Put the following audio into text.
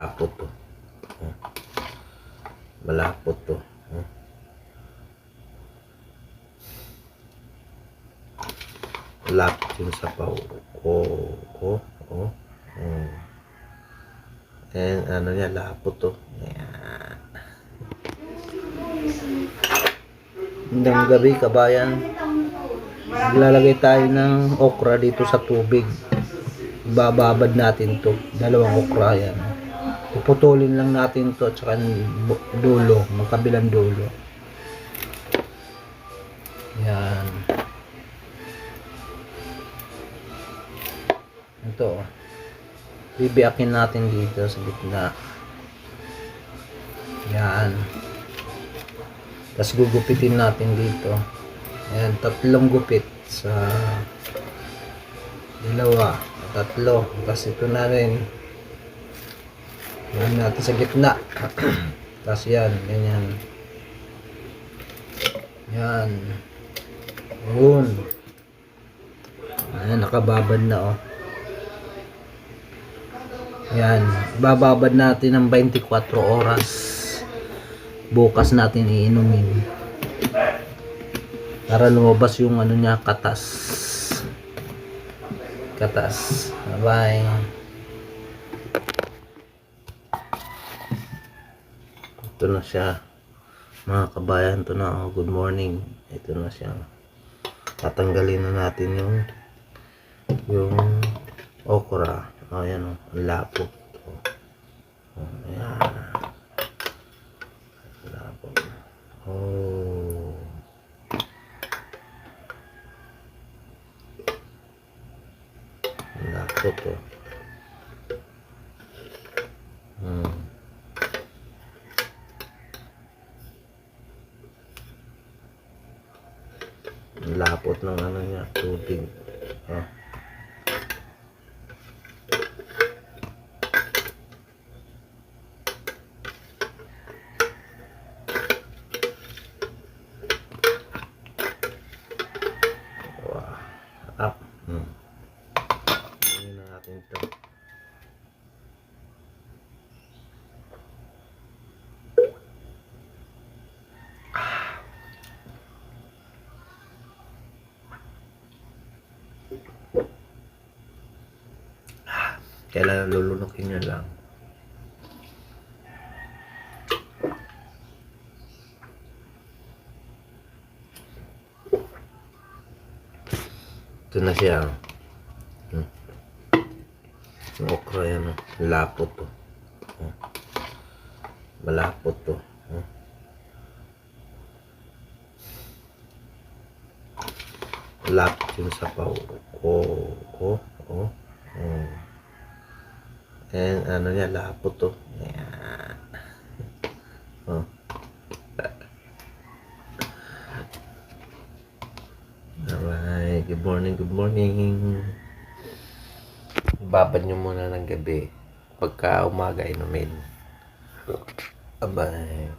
Malapot to. Malapot to. Oh. Malapot yung sapaw. Oh, oh, oh. oh. And ano niya, lapot to. Ayan. Hanggang gabi, kabayan. Lalagay tayo ng okra dito sa tubig. Bababad natin to. Dalawang okra yan. Puputulin lang natin to at saka dulo, magkabilang dulo. Yan. Ito. oh. Bibiyakin natin dito sa gitna. Yan. Tapos gugupitin natin dito. Ayan, tatlong gupit sa dalawa, tatlo. Tapos ito na rin. Yan natin sa gitna. Tapos yan, ganyan. Yan. Yun. Ayan, nakababad na oh. Yan, bababad natin ng 24 oras. Bukas natin iinumin. Para lumabas yung ano niya, katas. Katas. Bye. Ito na siya. Mga kabayan, ito na. oh, Good morning. Ito na siya. Tatanggalin na natin yung yung okra. O, yan o. Ang lapot. O. O, ayan. Lapot. Oh. Ang lapot Ang lapot ng ano niya, tubig. Oh. Wow. Up. Hmm. Hindi na natin ito. Kailangan lulunukin nyo lang. Ito na siya. Hmm. Yung okra yan. oh. Lapot to. Oh. Malapot to. Oh. Lapot yung sapaw. Oh, oh, oh. oh. And ano niya, lapot to. Ayan. Oh. Alright, good morning, good morning. Babad nyo muna ng gabi. Pagka umaga, inumin. Bye-bye.